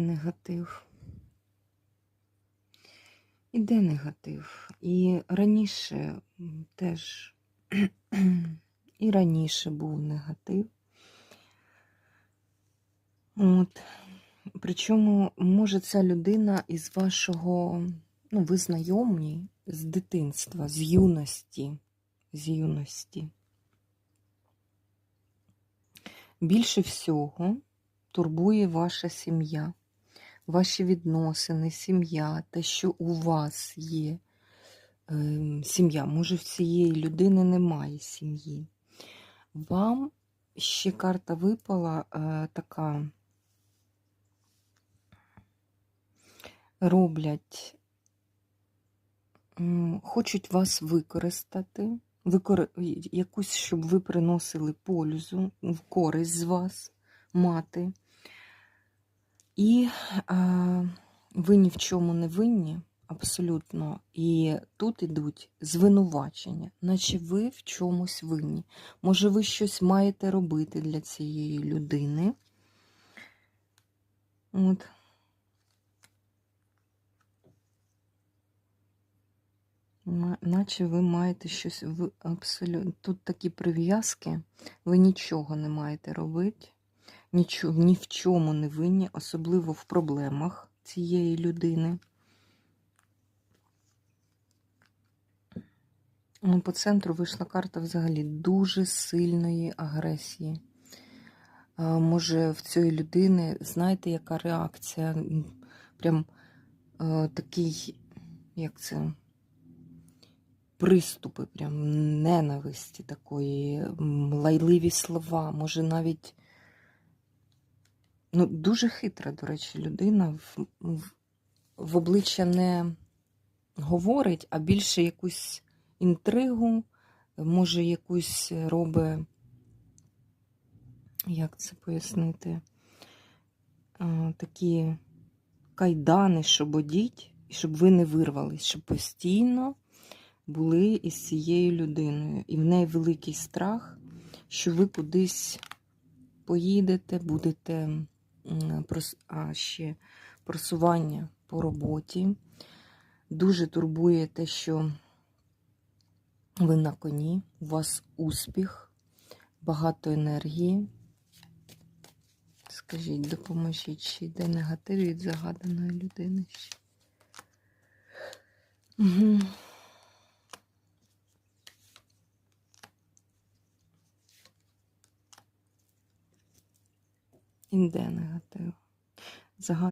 негатив. Іде негатив. І раніше теж і раніше був негатив. От. Причому, може, ця людина із вашого, ну, ви знайомі з дитинства, з юності, з юності. Більше всього турбує ваша сім'я, ваші відносини, сім'я, те, що у вас є ем, сім'я. Може, в цієї людини немає сім'ї. Вам ще карта випала е, така. Роблять, хочуть вас використати, викор... якусь, щоб ви приносили пользу, в користь з вас мати. І е, ви ні в чому не винні, абсолютно. І тут ідуть звинувачення, наче ви в чомусь винні. Може, ви щось маєте робити для цієї людини. От. Наче ви маєте щось в абсолютно. Тут такі прив'язки, ви нічого не маєте робити, ні в чому не винні, особливо в проблемах цієї людини. Ну, По центру вийшла карта взагалі дуже сильної агресії. Може, в цієї людини, знаєте, яка реакція? Прям е, такий, як це? приступи прям ненависті такої, лайливі слова, може навіть ну, дуже хитра, до речі, людина в, в, в обличчя не говорить, а більше якусь інтригу, може якусь робить, як це пояснити, а, такі кайдани, щоб одіть, і щоб ви не вирвались, щоб постійно були із цією людиною. І в неї великий страх, що ви кудись поїдете, будете а ще просування по роботі. Дуже турбує те, що ви на коні, у вас успіх, багато енергії. Скажіть, допоможіть, чи йде негатив від загаданої людини ще. Іде негатив. Загад...